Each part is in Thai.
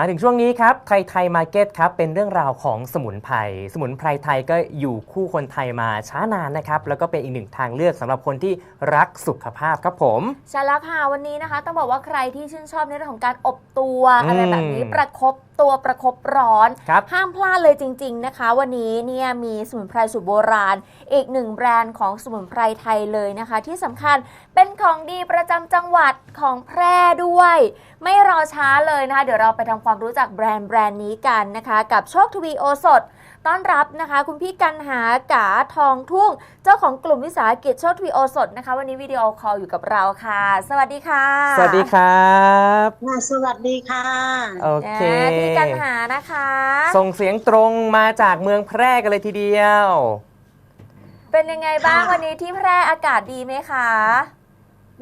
มาถึงช่วงนี้ครับไทยไทยมาร์เก็ตครับเป็นเรื่องราวของสมุนไพรสมุนไพรไทยก็อยู่คู่คนไทยมาช้านานนะครับ แล้วก็เป็นอีกหนึ่งทางเลือกสำหรับคนที่รักสุขภาพครับผมใช่แล้วค่ะวันนี้นะคะ ต้องบอกว่าใครที่ชื่นชอบในเรื่องของการอบตัวอืมอะไรแบบนี้ประคบ ตัวประคบร้อน ครับ ห้ามพลาดเลยจริง ๆนะคะ วันนี้เนี่ยมีสมุนไพรสูตรโบราณ อีกหนึ่งแบรนด์ของสมุนไพรไทยเลยนะคะ ที่สำคัญเป็นของดีประจำจังหวัดของแพร่ด้วย ไม่รอช้าเลยนะคะ เดี๋ยวเราไปทำความรู้จักแบรนด์แบรนด์นี้กันนะคะ กับโชคทวีโอสถ ต้อนรับนะคะ คุณพี่กันหากาทองทุ่ง เจ้าของกลุ่มวิสาหกิจโชคทวีโอสถนะคะ วันนี้วิดีโอคอลอยู่กับเราค่ะ สวัสดีค่ะ สวัสดีครับค่ะสวัสดีค่ะโอเคนะพี่กันหานะคะ ส่งเสียงตรงมาจากเมืองแพร่กันเลยทีเดียว เป็นยังไงบ้างค่ะวันนี้ที่แพร่อากาศดีไหมคะ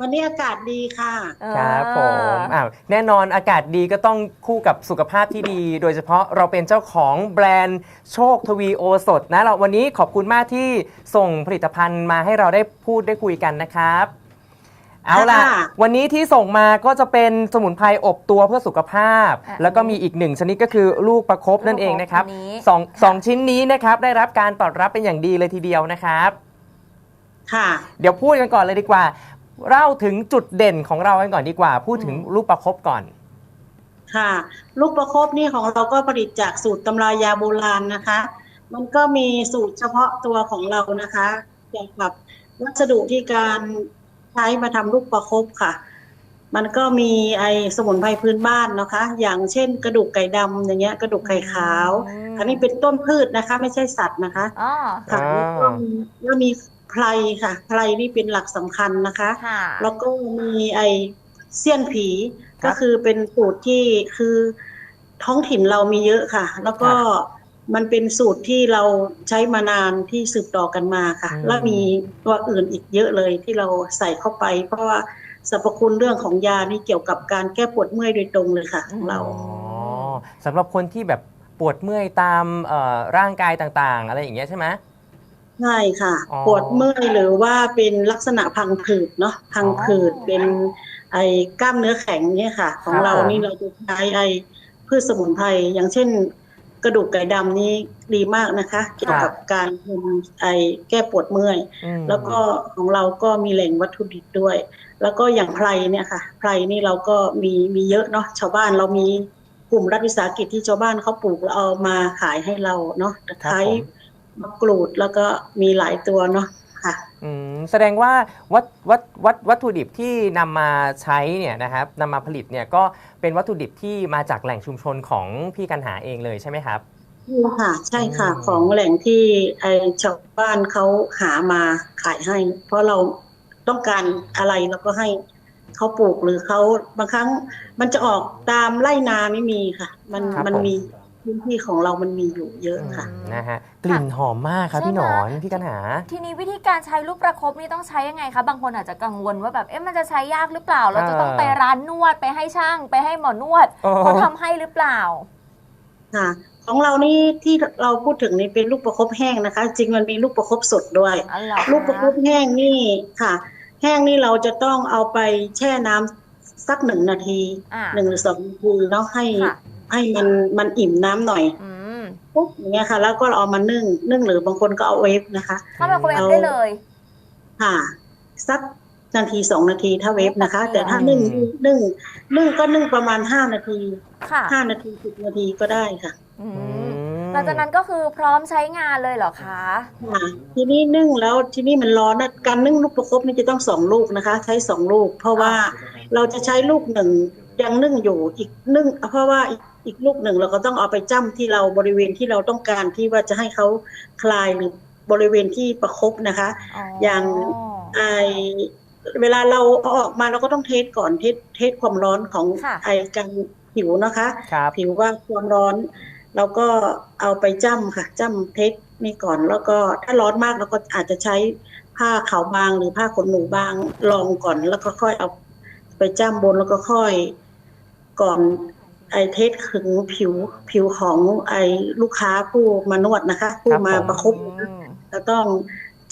วันนี้อากาศดีค่ะ ครับผเอมออ้าวแน่นอนอากาศดีก็ต้องคู่กับสุขภาพที่ดี โดยเฉพาะเราเป็นเจ้าของแบรนด์โชคทวีโอสถนะเราวันนี้ขอบคุณมากที่ส่งผลิตภัณฑ์มาให้เราได้พูดได้คุยกันนะครับ เอาล่ะ ค่ะ วันนี้ที่ส่งมาก็จะเป็นสมุนไพรอบตัวเพื่อสุขภาพ อะแล้วก็มีอีกหนึ่งชนิดก็คือลูกประคบนั่นเองนะครับลูกประคบอันนี้ สองค่ะสองชิ้นนี้นะครับได้รับการตอบรับเป็นอย่างดีเลยทีเดียวนะครับ ค่ะ เดี๋ยวพูดกันก่อนเลยดีกว่า เล่าถึงจุดเด่นของเรากันก่อนดีกว่า พูดถึงอืมลูกประคบก่อน ค่ะ ลูกประคบนี่ของเราก็ผลิตจากสูตรตำรายาโบราณนะคะ มันก็มีสูตรเฉพาะตัวของเรานะคะเกี่ยวกับวัสดุที่การใช้มาทำลูกประคบค่ะ มันก็มีไอสมุนไพรพื้นบ้านนะคะ อย่างเช่นกระดูกไก่ดำอย่างเงี้ย กระดูกไข่ขาว อันนี้เป็นต้นพืชนะคะ ไม่ใช่สัตว์นะคะอ๋อค่ะอ่าแล้วก็มีแล้วมี ไพรค่ะไพรนี่เป็นหลักสำคัญนะคะค่ะแล้วก็มีไอเสี้ยนผีครับก็คือเป็นสูตรที่คือท้องถิ่นเรามีเยอะค่ะ แล้วก็ครับมันเป็นสูตรที่เราใช้มานานที่สืบต่อกันมาค่ะอืมแล้วมีตัวอื่นอีกเยอะเลยที่เราใส่เข้าไป เพราะว่าสรรพคุณเรื่องของยานี่เกี่ยวกับการแก้ปวดเมื่อยโดยตรงเลยค่ะของเราอ๋อสำหรับคนที่แบบปวดเมื่อยตามเอ่อร่างกายต่างๆ อะไรอย่างเงี้ยใช่ไหม ใช่ค่ะอ๋อปวดเมื่อยหรือว่าเป็นลักษณะพังผืดเนาะพังผืดอ๋อเป็นไอ้กล้ามเนื้อแข็งเนี่ยค่ะ ของครับเราผมนี่เราจะใช้ไอ้พืชสมุนไพรอย่างเช่น กระดูกไก่ดำนี่ดีมากนะคะ เกี่ยวกับการทำไอ้แก้ปวดเมื่อยอืมแล้วก็ของเราก็มีแหล่งวัตถุดิบด้วย แล้วก็อย่างไพรเนี่ยค่ะไพรนี่เราก็มีมีเยอะเนาะชาวบ้านเรามีกลุ่มรัฐวิสาหกิจที่ชาวบ้านเขาปลูกแล้วเอามาขายให้เราเนาะตะไคร้ครับผ มมะกรูดแล้วก็มีหลายตัวเนาะค่ะอืมแสดงว่าวัตวัตวัตวัตถุดิบที่นำมาใช้เนี่ยนะครับนำมาผลิตเนี่ยก็เป็นวัตถุดิบที่มาจากแหล่งชุมชนของพี่กันหาเองเลยใช่ไหมครับใช่ค่ะใช่ค่ะอืมของแหล่งที่ไอชาวบ้านเขาหามาขายให้ เพราะเราต้องการอะไรเราก็ให้เขาปลูกหรือเขาบางครั้งมันจะออกตามไร่นาไม่มีค่ะ มันครับมันผมมี พื้นที่ของเรามันมีอยู่เยอะค่ะอืมนะฮะกลิ่นหอมมากครับใช่พี่หนไหมอนพี่กันหา ทีนี้วิธีการใช้ลูกประคบนี่ต้องใช้ยังไงคะบางคนอาจจะกังวลว่าแบบเอ๊ะมันจะใช้ยากหรือเปล่าเราจะต้องอ่าไปร้านนวดไปให้ช่างไปให้หมอนวดโอ้เขาทำให้หรือเปล่าค่ะของเรานี่ที่เราพูดถึงนี่เป็นลูกประคบแห้งนะคะ จริงมันมีลูกประคบสดด้วยอ๋อเหรอลูกประคบแห้งนี่ค่ะ แห้งนี่เราจะต้องเอาไปแช่น้ำสักหนึ่งนาทีอ่าหนึ่งหรือสองนาทีแล้วให้ค่ะ ให้มันมันอิ่มน้ำหน่อยอืมปุ๊บอย่างเงี้ยค่ะ แล้วก็เอามานึ่งนึ่งหรือบางคนก็เอาเวฟนะคะเข้าไมโครเวฟได้เลยค่ะสักนาทีสองนาทีถ้าเวฟนะคะโอเคแต่ถ้านึ่งนึ่งนึ่งก็นึ่งประมาณห้านาทีค่ะห้านาทีสิบนาทีก็ได้ค่ะอือืมมหลังจากนั้นก็คือพร้อมใช้งานเลยเหรอคะค่ะทีนี้นึ่งแล้วทีนี้มันร้อนนะการนึ่งลูกประคบนี่จะต้องสองลูกนะคะ ใช้สองลูก เพราะว่าเราจะใช้ลูกหนึ่งยังนึ่งอยู่อีกนึ่งเพราะว่าอีก อีกลูกหนึ่งเราก็ต้องเอาไปจ้ำที่เราบริเวณที่เราต้องการที่ว่าจะให้เขาคลายหรือบริเวณที่ประคบนะคะ อย่างไอเวลาเราเอาออกมาเราก็ต้องเทสก่อนเทสเทสความร้อนของค่ะไอการผิวนะคะครับผิวว่าความร้อนเราก็เอาไปจ้ำค่ะจ้ำเทสนี่ก่อนแล้วก็ถ้าร้อนมากเราก็อาจจะใช้ผ้าขาวบางหรือผ้าขนหนูบางลองก่อน แล้วก็ค่อยเอาไปจ้ำบนแล้วก็ค่อย ก่อน ไอเทสถึงผิวผิวของไอลูกค้าผู้มานวดนะคะ ผู้มาประคบอืมจะต้อง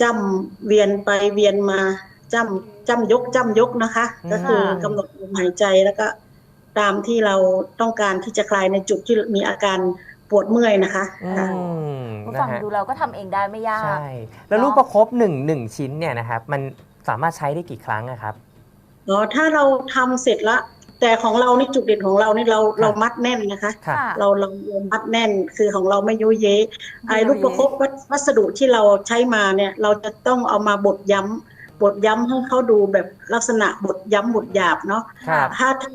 จ้ำเวียนไปเวียนมาจ้ำจ้ำยกจ้ำยกนะคะอืมก็คือกำหนดลมหายใจแล้วก็ตามที่เราต้องการที่จะคลายในจุดที่มีอาการปวดเมื่อยนะคะอืค่ะมผู้นะฟังฮะดูเราก็ทำเองได้ไม่ยากใช่แล้วเนอะลูกประคบหนึ่งหนึ่งชิ้นเนี่ยนะครับ มันสามารถใช้ได้กี่ครั้งอะครับอ๋อถ้าเราทำเสร็จละ แต่ของเรานี่จุดเด่นของเรานี่เราเรามัดแน่นนะคะ ค่ะค่ะเราเราเรามัดแน่นคือของเราไม่ยุยเยะไอ้ไม่ยุยเยะลูกประคบวัสวัสดุที่เราใช้มาเนี่ย เราจะต้องเอามาบดย้ำบดย้ำให้เขาดูแบบลักษณะบดย้ำบดหยาบเนาะครับ ถ้าถ้า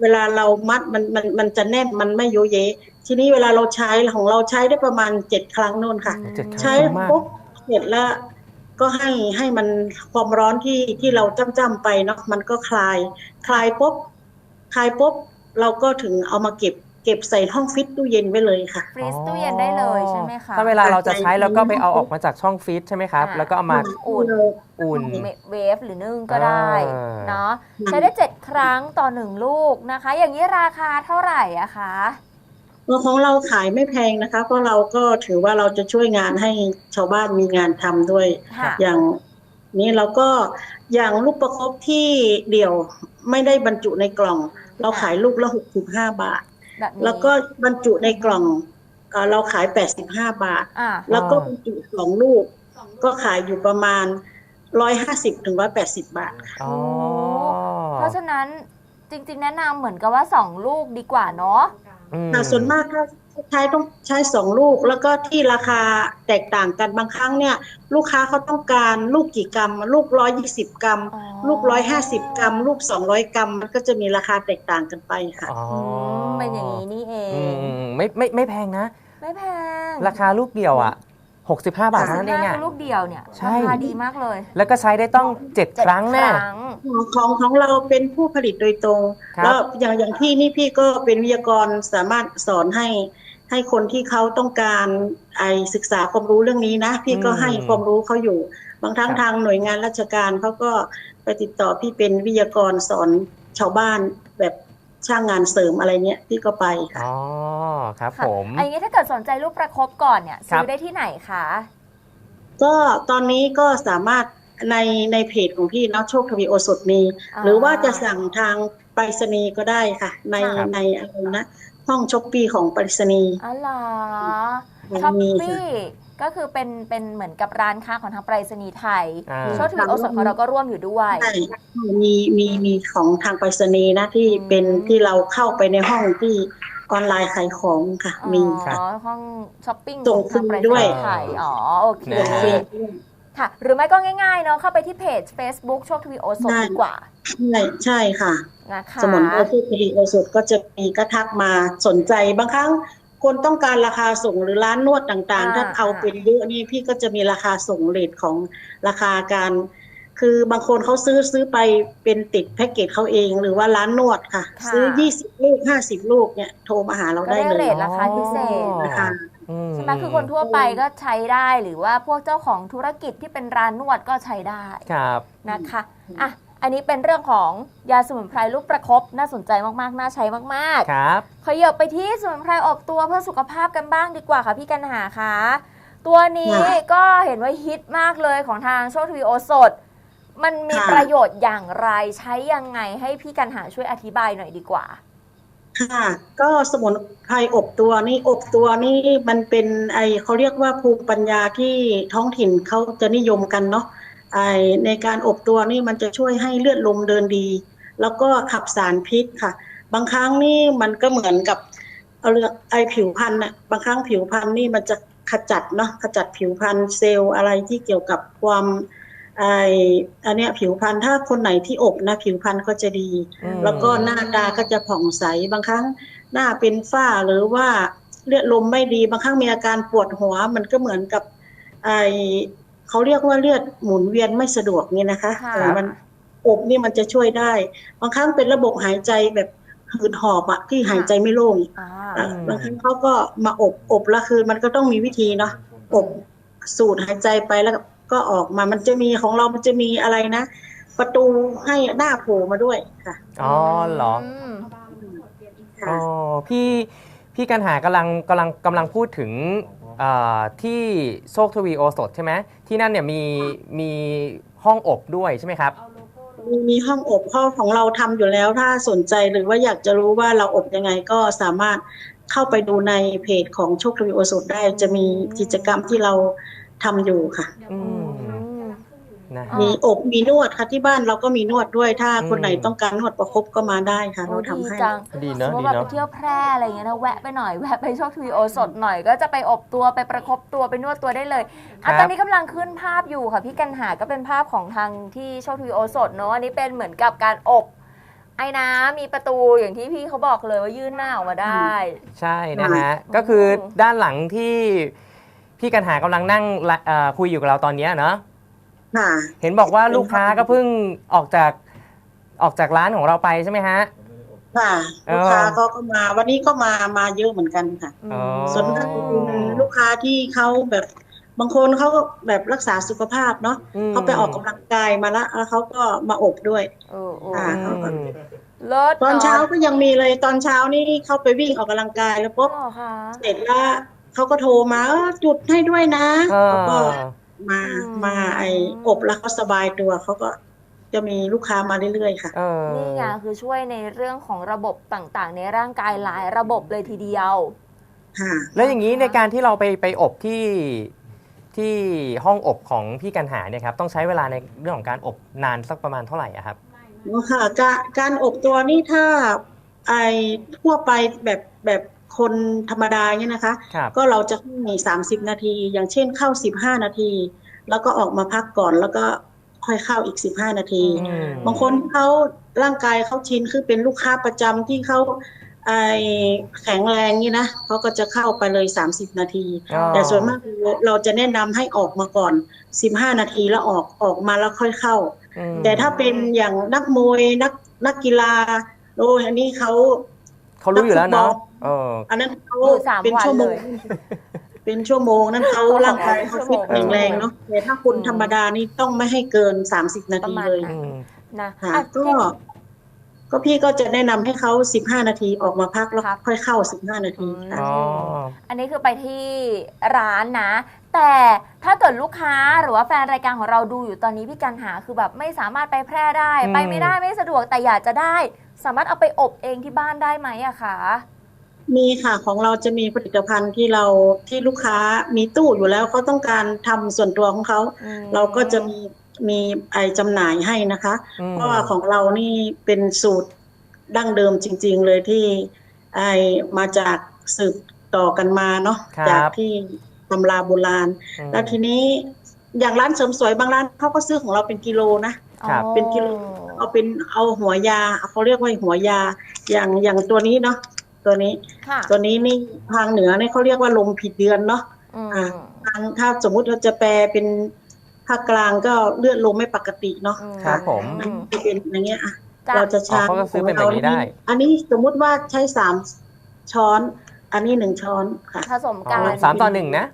เวลาเรามัดมันมันมันจะแน่นมันไม่ยุยเยะทีนี้เวลาเราใช้ของเราใช้ได้ประมาณเจ็ดครั้งนู่นค่ะ เจ็ดครั้งใช้เยอะมาก ปุ๊บเสร็จแล้วก็ให้ให้มันความร้อนที่ที่เราจ้ำจ้ำๆไปเนาะมันก็คลาย คลายปุ๊บ คลายปุ๊บเราก็ถึงเอามาเก็บเก็บใส่ห้องฟิตตู้เย็นไว้เลยค่ะ ฟรีซตู้เย็นได้เลยใช่ไหมคะ ถ้าเวลาเราจะใช้แล้วก็ไปเอาออกมาจากช่องฟรีซใช่ไหมครับ อ่า แล้วก็เอามาอุ่นอุ่น เวฟหรือนึ่งก็ได้อ่าเนาะใช้ได้ 7 ครั้งต่อหนึ่งลูกนะคะ อย่างนี้ราคาเท่าไหร่อะคะ ตัวของเราขายไม่แพงนะคะ เพราะเราก็ถือว่าเราจะช่วยงานให้ชาวบ้านมีงานทำด้วย ค่ะ อย่างนี้เราก็อย่างลูกประคบที่เดี่ยวไม่ได้บรรจุในกล่อง เราขายลูกละหกสิบห้าบาทแบบนี้แล้วก็บรรจุในกล่องเอ่อเราขายแปดสิบห้าบาทอ่าแล้วก็บรรจุสองลูก ก็ขายอยู่ประมาณร้อยห้าสิบถึงร้อยแปดสิบบาทค่ะอ๋อเพราะฉะนั้นจริง ๆ แนะนำเหมือนกับว่า2ลูกดีกว่าเนาะอืมแต่ส่วนมากถ้า ใช้ต้องใช้สองลูก แล้วก็ที่ราคาแตกต่างกันบางครั้งเนี่ย ลูกค้าเขาต้องการลูกกี่กรัม ลูกร้อยยี่สิบกรัมอ๋อลูกร้อยห้าสิบกรัม ลูกสองร้อยกรัมมันก็จะมีราคาแตกต่างกันไปค่ะอ๋ออืมเป็นอย่างนี้นี่เออืงมไม่ไม่ไม่แพงนะ ไม่แพงราคาลูกเดียวอะ 65 บาทเท่านั้นเองน่าอะคือลูกเดียวเนี่ยใช่ ราคาดีมากเลยแล้วก็ใช้ได้ต้อง7เจ็ดครั้งแน่ครั้งของของเราเป็นผู้ผลิตโดยตรง ครับ แล้วอย่างอย่างพี่นี่พี่ก็เป็นวิทยากรสามารถสอนให้ ให้คนที่เขาต้องการไอศึกษาความรู้เรื่องนี้นะ พี่ก็ให้ความรู้เขาอยู่ บางครั้งทางหน่วยงานราชการเขาก็ไปติดต่อพี่เป็นวิทยากรสอนชาวบ้านแบบช่างงานเสริมอะไรเนี้ยพี่ก็ไปค่ะอ๋อครับค่ะผมอันนี้ถ้าเกิดสนใจลูกประคบก่อนเนี่ยครัซื้บอได้ที่ไหนคะก็ตอนนี้ก็สามารถในในเพจของพี่เนาะโชคทวีโอสดมีอ่าหรือว่าจะสั่งทางไปรษณีย์ก็ได้ค่ะ ในครับในอะไรนะ ห้องช้อปปี้ของไปรษณีย์อ๋อเหรอมีช้อปมีปี้ก็คือเป็นเป็นเหมือนกับร้านค้าของทางไปรษณีย์ไทยอ่า โชคทวีโอสดของเราก็ร่วมอยู่ด้วยใช่มีมีมีของทางไปรษณีย์นะที่อืมเป็นที่เราเข้าไปในห้องที่ออนไลน์ขายของค่ะ มี อ๋ค่ะอห้องช้อปปิ้งส่งของทางไปรษฟรีด้วยณีย์ไทยอ๋อโอเคนะฮะ ค่ะ หรือไม่ก็ง่ายๆเนาะเข้าไปที่เพจ Facebook โชคทวีโอสดได้ดีกว่า ใช่ใช่ค่ะนะคะสมุนไพรที่ผลิตโอสถก็จะมีก็ทักมาสนใจบางครั้งคนต้องการราคาส่งหรือร้านนวดต่างๆ ถ้าเอาเป็นเยอะนี่พี่ก็จะมีราคาส่งเลทของราคาการ คือบางคนเขาซื้อซื้อไปเป็นติดแพ็กเกจเขาเองหรือว่าร้านนวดค่ะ ซื้อ 20 ลูก 50 ลูกเนี่ยโทรมาหาเราก็ได้ได้เลเรยทราคาพิเศษอ๋อนะคะอืม ใช่ไหมคือคนทั่วไปก็ใช้ได้หรือว่าพวกเจ้าของธุรกิจที่เป็นร้านนวดก็ใช้ได้ครับนะคะอะอันนี้เป็นเรื่องของยาสมุนไพรลูกประคบน่าสนใจมากๆ น่าใช้มากครับๆขยับไปที่สมุนไพรอบตัวเพื่อสุขภาพกันบ้างดีกว่าค่ะพี่กันหาคะตัวนี้ค่ะก็เห็นว่าฮิตมากเลยของทางโชคทวีโอสด มันมีค่ะประโยชน์อย่างไรใช้ยังไงให้พี่กันหาช่วยอธิบายหน่อยดีกว่า ค่ะ ก็สมุนไพรอบตัวนี่อบตัวนี่มันเป็นไอเขาเรียกว่าภูมิปัญญาที่ท้องถิ่นเขาจะนิยมกันเนาะไอในการอบตัวนี่มันจะช่วยให้เลือดลมเดินดี แล้วก็ขับสารพิษค่ะ บางครั้งนี่มันก็เหมือนกับเอาเรื่องไอผิวพรรณน่ะบางครั้งผิวพรรณนี่มันจะขจัดเนาะขจัดผิวพรรณเซลล์อะไรที่เกี่ยวกับความ ไออันเนี้ยผิวพรรณถ้าคนไหนที่อบนะผิวพรรณก็จะดีอืมแล้วก็หน้าตาก็จะผ่องใสบางครั้งหน้าเป็นฝ้าหรือว่าเลือดลมไม่ดีบางครั้งมีอาการปวดหัวมันก็เหมือนกับไอเขาเรียกว่าเลือดหมุนเวียนไม่สะดวกเนี่ยนะคะค่ะเออมันอบนี่มันจะช่วยได้ บางครั้งเป็นระบบหายใจแบบหืดหอบอะที่หายใจไม่โล่งอ่าอะบางครั้งเขาก็มาอบอบแล้วคือมันก็ต้องมีวิธีเนาะอบสูดหายใจไปแล้ว ก็ออกมามันจะมีของเรามันจะมีอะไรนะ ประตูให้หน้าโผล่มาด้วยค่ะอ๋อเหรอมค่ะอ๋อพี่พี่กันหากำลังกำลังกำลังพูดถึงเอ่อที่โชคทวีโอสดใช่ไหมที่นั่นเนี่ยมีมีห้องอบด้วยใช่ไหมครับมีมีห้องอบห้องของเราทำอยู่แล้วถ้าสนใจหรือว่าอยากจะรู้ว่าเราอบยังไงก็สามารถเข้าไปดูในเพจของโชคทวีโอสดได้ จะมีกิจกรรมที่เรา ทำอยู่ค่ะอือืมมนะอ๋อมีอบมีนวดค่ะที่บ้านเราก็มีนวดด้วยถ้าคนอืมไหนต้องการนวดประคบก็มาได้ค่ะโอ้เราทำดีให้จังดีสเนมอะมดีติแบบไปเนาะเที่ยวแพร่อะไรอย่างเงี้ยนะแวะไปหน่อยแวะไปโชคทวีโอสดหน่อยก็จะไปอบตัวไปประคบตัวไปนวดตัวได้เลยครัอะบตอนนี้กำลังขึ้นภาพอยู่ค่ะพี่กันหาก็เป็นภาพของทางที่โชคทวีโอสดเนอะอันนี้เป็นเหมือนกับการอบไอ้น้ำมีประตูอย่างที่พี่เขาบอกเลยว่ายื่นหน้าออกมาได้ ใช่นะฮะก็คือด้านหลังที่ พี่กันหากำลังนั่งละเอ่อคุยอยู่กับเราตอนเนี้ยเนาะค่ะ เห็นบอกว่าลูกค้าก็เพิ่งออกจากออกจากร้านของเราไปใช่ไหมฮะ ค่ะเออ ลูกค้าเขาก็มา วันนี้ก็มามาเยอะเหมือนกันค่ะอ๋อ ส่วนมากเป็นลูกค้าที่เขาแบบบางคนเขาก็แบบรักษาสุขภาพเนาะม เขาไปออกกำลังกายมาละแล้วเขาก็มาอบด้วย โอ้โอ้อ่าอืมเลิศตอนเช้าะก็ยังมีเลยตอนเช้านี่เขาไปวิ่งออกกำลังกายแล้วปุ๊บเหรอคะเสร็จแล้ว เขาก็โทรมาเออจุดให้ด้วยนะเออเขาก็มามาไอ้อบแล้วเขาสบายตัวเขาก็จะมีลูกค้ามาเรื่อยๆค่ะเออนี่ไงคือช่วยในเรื่องของระบบต่างๆ ในร่างกายหลายระบบเลยทีเดียวค่ะแล้วอย่างนี้ในการที่เราไปไปอบที่ที่ห้องอบของพี่กันหาเนี่ยครับต้องใช้เวลาในเรื่องของการอบนานสักประมาณเท่าไหร่อะครับค่ะการการอบตัวนี่ถ้าไอทั่วไปแบบแบบ คนธรรมดาเนี่ยนะคะครับก็เราจะให้สามสิบนาที อย่างเช่นเข้าสิบห้านาที แล้วก็ออกมาพักก่อนแล้วก็ค่อยเข้าอีกสิบห้านาทีอืมบางคนเขาร่างกายเขาชินคือเป็นลูกค้าประจำที่เขาไอแข็งแรงนี่นะเขาก็จะเข้าไปเลยสามสิบนาทีอ๋อแต่ส่วนมากเราจะแนะนำให้ออกมาก่อนสิบห้านาทีแล้วออกออกมาแล้วค่อยเข้าอืมแต่ถ้าเป็นอย่างนักมวยนักนักกีฬาโอ้ยอันนี้เขาเขารู้อยู่แล้วเนาะ เอออันนั้นเขาอยู่สามเป็นวันชั่วโมงเลยเป็นชั่วโมงนั้นเขาเขาร่างกายเขาฟิตชั่วโมงแข็งแรงเนาะแต่ถ้าคนอืมธรรมดานี่ต้องไม่ให้เกินสามสิบนาประทีมาณเลยนั้นอืมนะค่ะอะก็ทีนี้ก็พี่ก็จะแนะนำให้เขาสิบห้านาทีออกมาพักแล้วพักค่อยเข้าสิบห้านาทีค่ะอ๋ออันนี้คือไปที่ร้านนะ แต่ถ้าเกิดลูกค้าหรือว่าแฟนรายการของเราดูอยู่ตอนนี้พี่กันหาคือแบบไม่สามารถไปแพร่ได้อืมไปไม่ได้ไม่สะดวกแต่อยากจะได้ สามารถเอาไปอบเองที่บ้านได้ไหมอะคะ มีค่ะของเราจะมีผลิตภัณฑ์ที่เราที่ลูกค้ามีตู้อยู่แล้วเขาต้องการทำส่วนตัวของเขาอืมเราก็จะมีมีไอจำหน่ายให้นะคะอืมเพราะว่าของเรานี่เป็นสูตรดั้งเดิมจริง ๆ เลยที่ไอมาจากสืบต่อกันมาเนาะครับจากที่ตำราโบราณอืมแล้วทีนี้อย่างร้านเสริมสวยบางร้านเขาก็ซื้อของเราเป็นกิโลนะครับอ๋อเป็นกิโลเอาเป็นเอาหัวยาเขาเรียกว่าหัวยาอย่างอย่างตัวนี้เนาะ ตัวนี้ ค่ะ ตัวนี้นี่ทางเหนือเนี่ยเขาเรียกว่าลมผิดเดือนเนาะอืม อ่าทางถ้าสมมุติเราจะแปลเป็นภาคกลางก็เลือดลมไม่ปกติเนาะอืครับผม อืม จะเป็นอย่างเงี้ยอะ จ้ะ เราจะใช้อ๋อเขาก็ซื้อเป็นแบบนี้ได้ อันนี้สมมุติว่าใช้สามช้อน อันนี้หนึ่งช้อนค่ะ ผสมกันอ๋อสามต่อหนึ่งนะ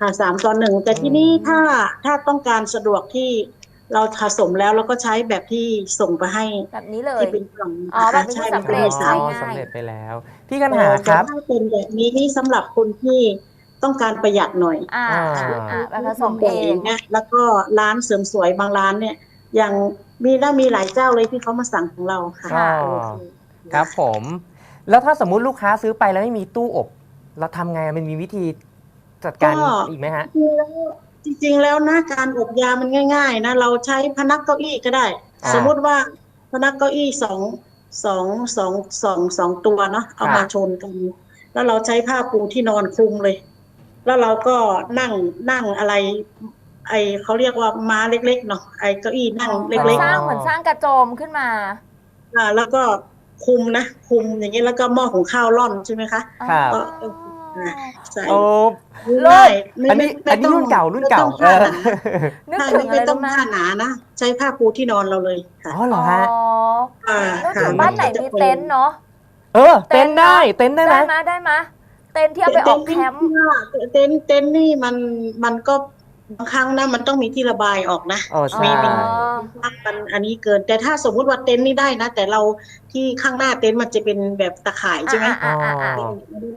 ค่ะสามต่อหนึ่งแต่ที่นี่อืมถ้าถ้าต้องการสะดวกที่ เราผสมแล้วเราก็ใช้แบบที่ส่งไปให้แบบนี้เลยที่เป็นกล่องอ๋อแบบเป็นใช่ที่สำเร็จมันจะมีสามอ๋อง่ายสำเร็จไปแล้ว พี่กันหาแต่ครับถ้าเป็นแบบนี้นี่สำหรับคนที่ต้องการประหยัดหน่อย อ่าอ่าอ่าแบบผสมเองเนี่ยแล้วก็ร้านเสริมสวยบางร้านเนี่ยอย่างมีได้มีหลายเจ้าเลยที่เขามาสั่งของเราค่ะอ๋อโอเคครับผม แล้วถ้าสมมุติลูกค้าซื้อไปแล้วไม่มีตู้อบ เราทำไงมันมีวิธีจัดการอีกไหมฮะจริง ๆแล้วนะการอบยามันง่าย ๆ นะเราใช้พนักเก้าอี้ก็ได้ อ่า สมมุติว่าพนักเก้าอี้สองสองสองสองสองตัวเนาะเอาครับมาชนกัน แล้วเราใช้ผ้าปูที่นอนคลุมเลย แล้วเราก็นั่งนั่งอะไร ไอเขาเรียกว่าม้าเล็กๆเนาะไอเก้าอี้นั่งหเล็มือนกสร้างเหมือนสร้างกระโจมขึ้นมาๆอ่าแล้วก็คุมนะคุมอย่างเงี้ยแล้วก็หม้อหุงข้าวร่อนใช่ไหมคะ ครับก็ ใส่โอ้ง่ายไม่อันนี้ไม่อันนี้ไม่ต้งรุ่นเก่ารุ่นเก่าไม่ต้องเอผ้าอหนานึกผ้าถึงนี้อะไรไม่ต้รู้องไหมผ้าหนานะใช้ผ้าปูที่นอนเราเลยค่ะอ๋อเหรอฮะอ๋ออ่านึกค่ะถึงบ้านไหนมีเต็นท์เนาะ เออ เต้นได้เต้นได้ไหมได้ไหมได้ไหมเต็นท์ที่เอาไปออกแคมป์ เต็นท์เต็นท์นี่มันมันก็ บางครั้งนะมันต้องมีที่ระบายออกนะโอ้อ๋ใช่อว่ามันอันนี้เกิน แต่ถ้าสมมุติว่าเต็นท์นี่ได้นะ แต่เราที่ข้างหน้าเต็นท์มันจะเป็นแบบตะข่ายใช่ไหมอ่าอ่าอ่าอ๋อ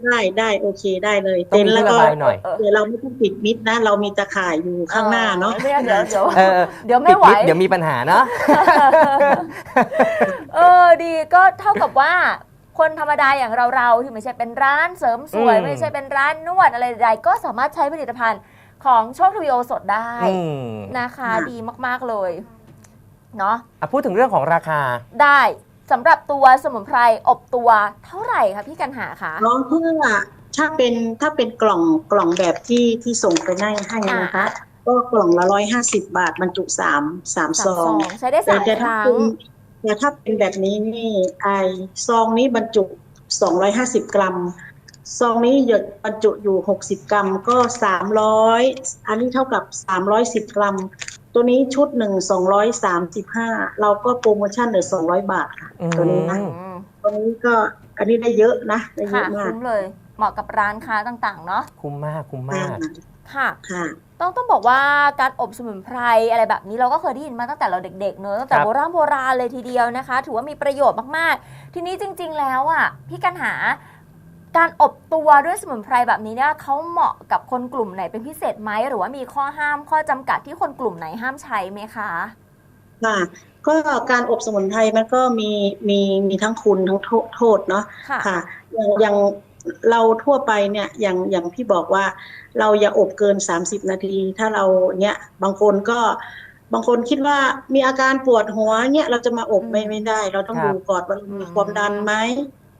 ได้ได้โอเคได้เลยต้องเต็นมีท์แล้วที่ระก็บายหน่อยเดี๋ยวเราไม่ต้องปิดมิดนะ เรามีตะข่ายอยู่ข้างหน้าเนาะไม่งั้นเดี๋ยวเดี๋ยวเออเดี๋ยวไม่ไหวปิดลิฟต์เดี๋ยวมีปัญหาเนาะเออดีก็เท่ากับว่าคนธรรมดาอย่างเราๆที่ไม่ใช่เป็นร้านเสริมสวยอืมไม่ใช่เป็นร้านนวดอะไรใดๆก็สามารถใช้ผลิตภัณฑ์ ของโชคทวีโอสดได้อืมนะคะค่ะดีมากๆเลยเนาะอะพูดถึงเรื่องของราคาได้สำหรับตัวสมุนไพรอบตัวเท่าไหร่คะพี่กันหาคะน้องเพื่อถ้าเป็นถ้าเป็นกล่องกล่องแบบที่ที่ส่งไปให้ให้นะคะก็กล่องละร้อยห้าสิบบาทบรรจุสามสามซสามอซองงใช้ได้สามแต่คถ้ารั้งเป็นแต่ถ้าเป็นแบบนี้นี่ไอซองนี้บรรจุสองร้อยห้าสิบกรัม ซองนี้หยดบรรจุอยู่หกสิบกรัมก็สามร้อยอันนี้เท่ากับสามร้อยสิบกรัม ตัวนี้ชุดหนึ่งสองร้อยสามสิบห้าเราก็โปรโมชั่นเหลือสองร้อยบาทค่ะอืมตัวนี้นะอืมตัวนี้ก็อันนี้ได้เยอะนะ ได้เยค่ะอะมากคุ้มเลย เหมาะกับร้านค้าต่างๆ เนาะคุ้มมากคุ้มอ่ามาก ค่ะค่ะต้องต้องบอกว่าการอบสมุนไพรอะไรแบบนี้เราก็เคยได้ยินมาตั้งแต่เราเด็กๆเนอะตั้งแต่ครับโบราณโบราณเลยทีเดียวนะคะ ถือว่ามีประโยชน์มากๆ ทีนี้จริง ๆ แล้วอะพี่กันหา การอบตัวด้วยสมุนไพรแบบนี้เนี่ยเขาเหมาะกับคนกลุ่มไหนเป็นพิเศษไหมหรือว่ามีข้อห้ามข้อจำกัดที่คนกลุ่มไหนห้ามใช้ไหมคะค่ะก็การอบสมุนไพรมันก็มีมีมีทั้งคุณทั้งโทษโทษเนาะค่ะค่ะอย่างอย่างเราทั่วไปเนี่ยอย่างอย่างพี่บอกว่าเราอย่าอบเกิน 30 นาที ถ้าเราเนี่ยบางคนก็บางคนคิดว่ามีอาการปวดหัวเนี่ยเราจะมาอบอืมไม่ไม่ได้ เราต้องครับดูก่อนว่าเรามีอืมความดันไหม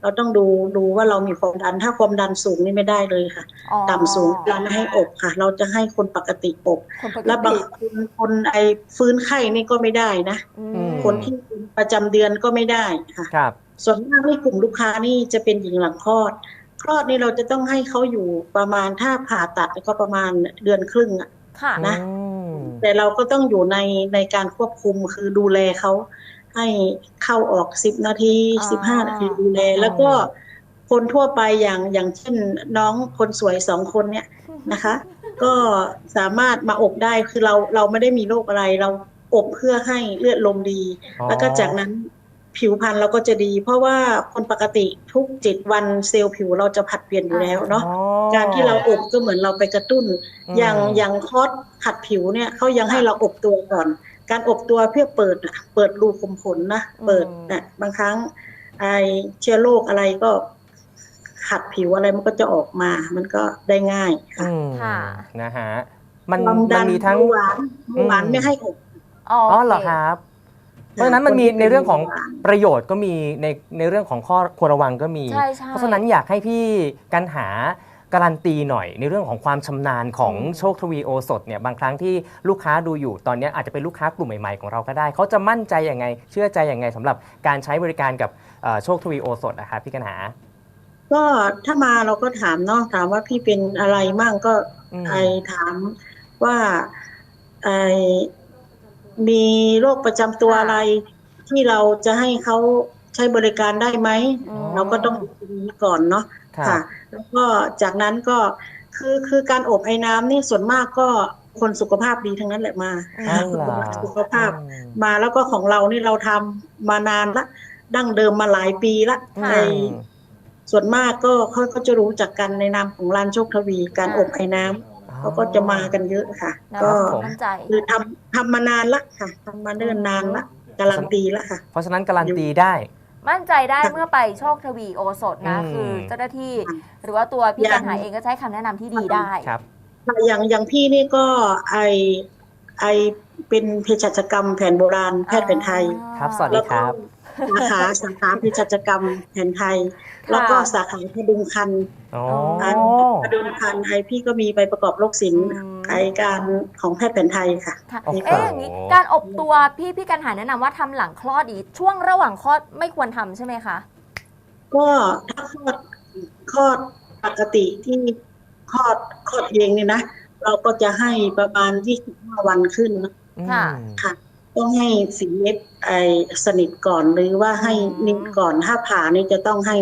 เราต้องดูดูว่าเรามีความดัน ถ้าความดันสูงนี่ไม่ได้เลยค่ะอ๋อต่ำสูงเราไม่ให้อบค่ะ เราจะให้คนปกติอบคนปกแล้วบางติคนคนไอฟื้นไข้นี่ก็ไม่ได้นะอือืมมคนที่เป็นประจำเดือนก็ไม่ได้ค่ะครับส่วนมากนี่กลุ่มลูกค้านี่จะเป็นหญิงหลังคลอด คลอดนี่เราจะต้องให้เขาอยู่ประมาณถ้าผ่าตัดก็ประมาณเดือนครึ่งอะค่ะนะอืมแต่เราก็ต้องอยู่ในในการควบคุมคือดูแลเขา ให้เข้าออกสิบนาทีอ๋สิบห้าอนาทีดูแลแล้วก็คนทั่วไปอย่างอย่างเช่นน้องคนสวยสองคนเนี่ยนะคะ ก็สามารถมาอบได้คือเราเราไม่ได้มีโรคอะไรเราอบเพื่อให้เลือดลมดีอ๋อแล้วก็จากนั้นผิวพรรณเราก็จะดี เพราะว่าคนปกติทุกเจ็ดวันเซลล์ผิวเราจะผัดเปลี่ยนอยู่แล้วเนาะอ๋อการที่เราอบก็เหมือนเราไปกระตุ้นอืมอย่างอย่างคอร์สขัดผิวเนี่ยเขายังให้เราอบตัวก่อน การอบตัวเพื่อเปิดน่ะเปิดรูขุมขนนะเปิดนะบางครั้งไอเชื้อโรคอะไรก็ขัดผิวอะไรมันก็จะออกมา มันก็ได้ง่ายค่ะอืมค่ะนะฮะมันความมัดันนมีทั้งเบาหวานเบาหวานอืมไม่ให้อบอ๋ออ๋อโอเหรอเคครับ เพราะฉะนั้นมันมีคนที่ในเรื่องของเป็นเบาหวานประโยชน์ก็มีในในเรื่องของข้อควรระวังก็มีใช่ใช่เพราะฉะนั้นอยากให้พี่กันหา การันตีหน่อยในเรื่องของความชำนาญของอืมโชคทวีโอสถเนี่ยบางครั้งที่ลูกค้าดูอยู่ตอนนี้อาจจะเป็นลูกค้ากลุ่มใหม่ๆของเราก็ได้ เขาจะมั่นใจยังไง เชื่อใจยังไงสำหรับการใช้บริการกับเอ่อโชคทวีโอสถนะครับพี่กันหา ก็ถ้ามาเราก็ถามเนาะถามว่าพี่เป็นอะไรมั่งก็อืมไอถามว่าไอมีโรคประจำตัวค่ะอะไรที่เราจะให้เขาใช้บริการได้ไหมอืมเราก็ต้องดูตรงนี้ก่อนเนาะครับค่ะ แล้วก็จากนั้นก็คือคือการอบไอ้น้ำนี่ส่วนมากก็คนสุขภาพดีทั้งนั้นแหละมาอ๋อเหรอสุขภาพอืมมาแล้วก็ของเรานี่เราทำมานานละ ดั้งเดิมมาหลายปีละค่ะไอส่วนมากก็เขาก็จะรู้จักกันในนามของร้านโชคทวีการอบไอ้น้ำเขาก็จะมากันเยอะค่ะนะก็ผมมั่นใจคือทำทำมานานละค่ะทำมาเนิ่นนานละการันตีละค่ะ เพราะฉะนั้นการันตีได้ มั่นใจได้เมื่อไปโชคทวีโอสถนะ อืม คือเจ้าหน้าที่ หรือว่าตัวพี่อย่างกันหาเองก็ใช้คำแนะนำที่ดีได้ ครับ อย่างอย่างพี่นี่ก็ไอไอเป็นเภสัชกรรมแผนโบราณแพทย์แผนไทย ครับสวัสดี แล้วคก็รับ สาขาสาขาเภสัชกรรมแผนไทย แล้วก็สาขาพดุงคันอ๋ออันพดุงคันไอพี่ก็มีใบประกอบโรคศิลป์อืมไอการของแพทย์แผนไทยค่ะค่ะโอ้โหเอ๊ะอย่างนี้การอบตัวพี่พี่กันหาแนะนำว่าทำหลังคลอดอีกช่วงระหว่างคลอดไม่ควรทำใช่ไหมคะก็ถ้าคลอดคลอดปกติที่คลอดคลอดเองเนี่ยนะเราก็จะให้ประมาณ25วันขึ้นนะค่ะอืมค่ะ ต้องให้สีเม็ดไอสนิทก่อนหรือว่าให้นิ่มก่อนถ้าผ่านี่จะต้องให้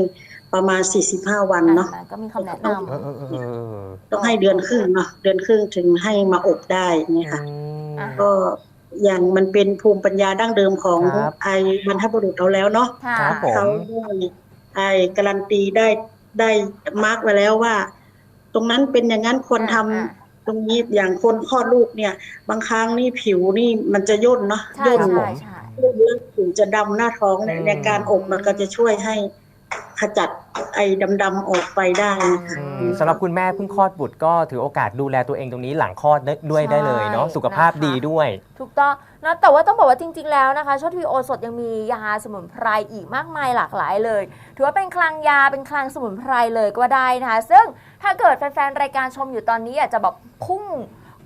ปประมาณ 45 วันเนาะอะก็มีคำแนะนเออเออเออเออต้องให้เดือนครึ่งเนาะเดือนครึ่งถึงให้มาอบได้เนี่ยค่ะอืมอะก็อย่างมันเป็นภูมิปัญญาดั้งเดิมของครับไอ้บรรพบุรุษเราแล้วเนาะำค่ะครับผมเขาได้ไอ้การันตีได้ได้มาร์กไว้แล้วว่า ตรงนั้นเป็นอย่างนั้นควรทำอ่า ตรงนี้อย่างคนคลอดลูกเนี่ย บางครั้งนี่ผิวนี่มันจะย่นเนาะใช่ย่นใช่ใช่ย่นแล้วผิวจะดำหน้าท้องเนี่ยอืมในการอบมันก็จะช่วยให้ ขจัดไอ้ดำๆออกไปได้นะคะอืมสำหรับคุณแม่เพิ่งคลอดบุตรก็ถือโอกาสดูแลตัวเองตรงนี้หลังคลอดได้ด้วยได้เลยเนาะใช่สุขภาพนะคะ ดีด้วย ถูกต้องนะแต่ว่าต้องบอกว่าจริง ๆ แล้วนะคะโชทีโอสดยังมียาสมุนไพรอีกมากมายหลากหลายเลย ถือว่าเป็นคลังยาเป็นคลังสมุนไพรเลยก็ว่าได้นะคะ ซึ่งถ้าเกิดแฟนๆรายการชมอยู่ตอนนี้อยากจะแบบพุ่ง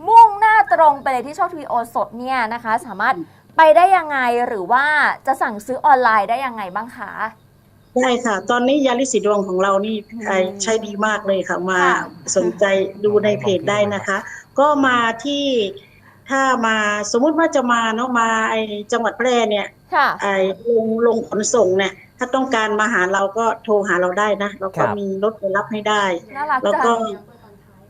มุ่งหน้าตรงไปเลยที่โชทีโอสดเนี่ยนะคะ สามารถไปได้ยังไงหรือว่าจะสั่งซื้อออนไลน์ได้ยังไงบ้างคะ ได้ค่ะ ตอนนี้ยาลิสีดวงของเรานี่อืมไอ้ใช้ดีมากเลยค่ะ มาค่ะสนใจดูในเพจได้นะคะ ก็มาที่ถ้ามาสมมุติว่าจะมาเนาะมาไอ้จังหวัดแพร่เนี่ยค่ะไอ้ลงลงขนส่งเนี่ย ถ้าต้องการมาหาเราก็โทรหาเราได้นะเราครัก็บมีรถไปรับให้ได้น่ารักแล้วจัก็ง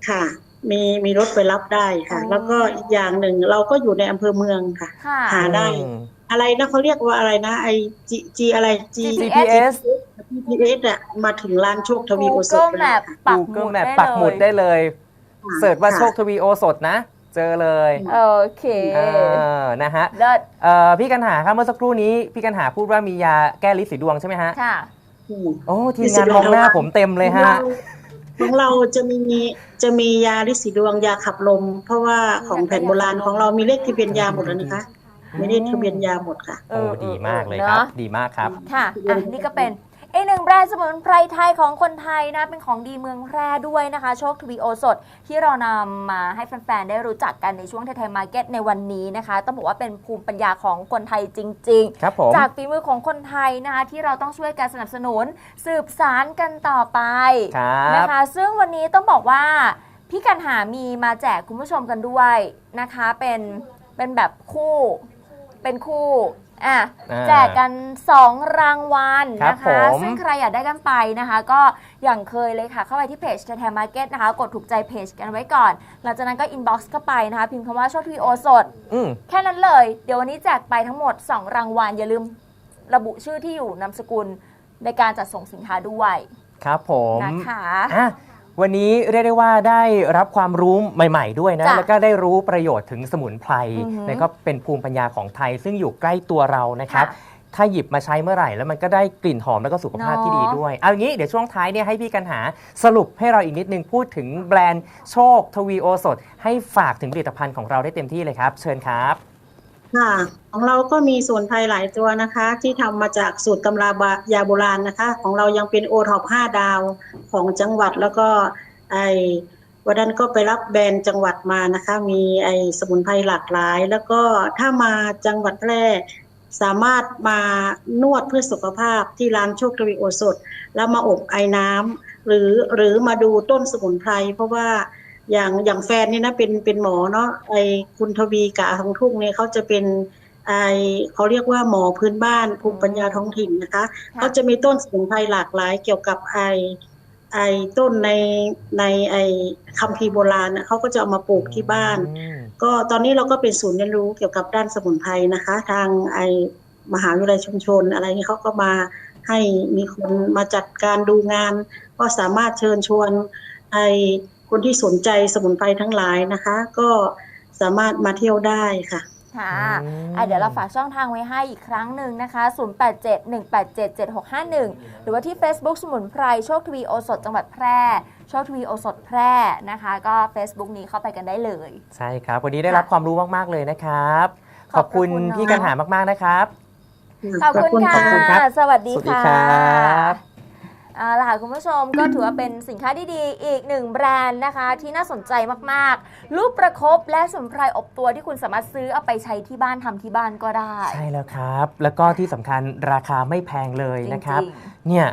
ค่ะ มีมีรถไปรับได้ค่ะอ๋อแล้วก็อีกอย่างหนึ่งเราก็อยู่ในอำเภอเมืองค่ะค่ะหาได้ อืมอะไรนะเขาเรียกว่าอะไรนะไอ้จีจีอะไรจี GPS GPS อะมาถึงร้านโชคทวีโอสถ Google ไปแล้ว Map ค่ะปักหมุ Google ด Map ได้ปักหมุดเลได้ย เลยค่ะเสิร์ชว่าค่ะ โชคทวีโอสดนะ เจอเลยโอเคเออนะฮะเลิศเอ่อพี่กันหาครับเมื่อสักครู่นี้ พี่กันหาพูดว่ามียาแก้ลิสีดวงใช่ไหมฮะ ค่ะ อืม โอ้ทีมงานมองหน้าผมเต็มเลยฮะ ของเราจะมีจะมียาลิสีดวงยาขับลม เพราะว่าของแผ่นโบราณของเรามีเลขทะเบียนยาหมดแล้วนะคะ มีเลขทะเบียนยาหมดค่ะ โอ้ดีมากเลยเนอะครับดีมากครับ ค่ะอะนี่ก็เป็นอีกหนึ่งแบรนด์สมุนไพรไทยของคนไทยนะ เป็นของดีเมืองแพร่ด้วยนะคะ โชคทวีโอสด ที่เรานำมาให้แฟน ๆ ได้รู้จักกันในช่วงไทยๆมาร์เก็ตในวันนี้นะคะ ต้องบอกว่าเป็นภูมิปัญญาของคนไทยจริงครับผมๆจากฝีมือของคนไทยนะคะที่เราต้องช่วยกันสนับสนุนสืบสารกันต่อไปครับนะคะ ซึ่งวันนี้ต้องบอกว่า พี่กันหามีมาแจกคุณผู้ชมกันด้วยนะคะ เป็นเป็นแบบคู่ เป็นคู่อะอ่าแจกกัน 2 รางวัลครับนะผคะมซึ่งใครอยากได้กันไปนะคะ ก็อย่างเคยเลยค่ะ เข้าไปที่เพจ t ท m มาร์เก็ตนะคะ กดถูกใจเพจกันไว้ก่อน หลังจากนั้นก็อินบ็อกซ์เข้าไปนะคะ พิมพ์คำว่าโชคทีโอสด อืม แค่นั้นเลย เดี๋ยววันนี้แจกไปทั้งหมด 2 รางวัล อย่าลืมระบุชื่อที่อยู่นามสกุลในการจัดส่งสินค้าด้วยครับผมนะคะ อะ วันนี้เรียกได้ว่าได้รับความรู้ใหม่ ๆ ด้วยนะ จ้ะแล้วก็ได้รู้ประโยชน์ถึงสมุนไพรอือหือแล้วก็เป็นภูมิปัญญาของไทย ซึ่งอยู่ใกล้ตัวเรานะครับ ค่ะถ้าหยิบมาใช้เมื่อไหร่ แล้วมันก็ได้กลิ่นหอมแล้วก็สุขภาพเนาะที่ดีด้วย เอางี้เดี๋ยวช่วงท้ายเนี่ยให้พี่กันหาสรุปให้เราอีกนิดนึงพูดถึงแบรนด์โชคทวีโอสด ให้ฝากถึงผลิตภัณฑ์ของเราได้เต็มที่เลยครับ เชิญครับ ค่ะของเราก็มีส่วนไทยหลายตัวนะคะ ที่ทำมาจากสูตรตำราบายาโบราณนะคะ ของเรายังเป็นโอท็อป5ดาวของจังหวัดแล้วก็ไอวันนั้นก็ไปรับแบรนด์จังหวัดมานะคะ มีไอสมุนไพรหลากหลาย แล้วก็ถ้ามาจังหวัดแพร่สามารถมานวดเพื่อสุขภาพที่ร้านโชคทวีโอสถแล้วมาอบไอ้น้ำหรือหรือมาดูต้นสมุนไพรเพราะว่า อย่างอย่างแฟนนี่นะเป็นเป็นหมอเนาะไอคุณทวีกะทองทุ่งเนี่ยเขาจะเป็นไอเขาเรียกว่าหมอพื้นบ้านภูมิปัญญาท้องถิ่นนะคะเขาจะมีต้นสมุนไพรหลากหลายเกี่ยวกับไอไอต้นในในไอคัมภีร์โบราณน่ะเขาก็จะเอามาปลูกที่บ้านอืมก็ตอนนี้เราก็เป็นศูนย์เรียนรู้เกี่ยวกับด้านสมุนไพรนะคะ ทางไอมหาวิทยาลัยชุมชน อะไรนี้เขาก็มาให้มีคนมาจัดการดูงาน ก็สามารถเชิญชวนไอ คนที่สนใจสมุนไพรทั้งหลายนะคะ ก็สามารถมาเที่ยวได้ค่ะค่ะอืมอะเดี๋ยวเราฝากช่องทางไว้ให้อีกครั้งหนึ่งนะคะ 0871877651 หรือว่าที่ Facebook สมุนไพรโชคทวีโอสถจังหวัดแพร่ โชคทวีโอสถแพร่นะคะ ก็ Facebook นี้เข้าไปกันได้เลย ใช่ครับ วันนี้ได้รับความรู้มาก ๆ เลยนะครับขขออบบคุณคุณเนอะพี่กันหามาก ๆ นะครับ ขอบคุณค่ะขอบคุณครับสวัสดีสวัสดีค่ะครับ เอาล่ะค่ะคุณผู้ชมก็ถือว่าเป็นสินค้าที่ดีๆ อีกหนึ่งแบรนด์นะคะ ที่น่าสนใจมากๆรูปประคบและสมุนไพรอบตัวที่คุณสามารถซื้อเอาไปใช้ที่บ้านทำที่บ้านก็ได้ ใช่แล้วครับ แล้วก็ที่สำคัญราคาไม่แพงเลยนะครับจงเนี่ย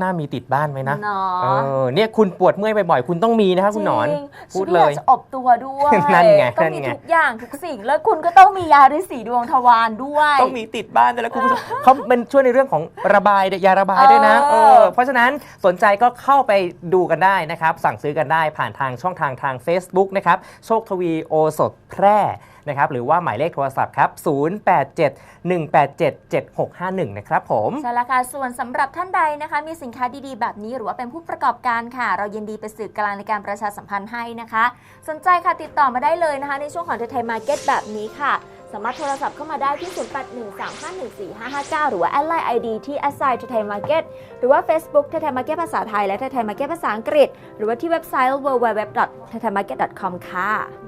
น่ามีติดบ้านไหมนะเนาเอะอเนี่ยคุณปวดเมื่อยบ่อยๆ คุณต้องมีนะคะคุณหนอน จริงพูดฉันเลอยากจะอบตัวด้วยนั่นไงต้องนั่นมีไง ทุกอย่างทุกสิ่ง แล้วคุณก็ต้องมียาฤาษีดวงทวารด้วย ต้องมีติดบ้านแต่ละคุณผู้ชมเขาเป็นช่วยในเรื่องของระบายยาระบายด้วยนะเอเอออเพราะฉะนั้นสนใจก็เข้าไปดูกันได้นะครับ สั่งซื้อกันได้ผ่านทางช่องทางทาง Facebook นะครับ โชคทวีโอสถแพร่ นะครับหรือว่าหมายเลขโทรศัพท์ครับ 0871877651 นะครับผมใช่แล้วค่ะส่วนสำหรับท่านใดนะคะ มีสินค้าดีๆ แบบนี้หรือว่าเป็นผู้ประกอบการค่ะ เรายินดีเป็นสื่อกลางในการประชาสัมพันธ์ให้นะคะ สนใจค่ะติดต่อมาได้เลยนะคะ ในช่วงของเทไทยมาร์เก็ตแบบนี้ค่ะสามารถโทรศัพท์เข้ามาได้ที่ 0813514559 หรือว่าแอดไลน์ ID ที่ a s s i g n ไทยมาร์เก็ตหรือว่า Facebook ไทยมาร์เก็ตภาษาไทยและไทยมาร์เก็ตภาษาอังกฤษ หรือว่าที่เว็บไซต์ www.thaimarket.com ค่ะ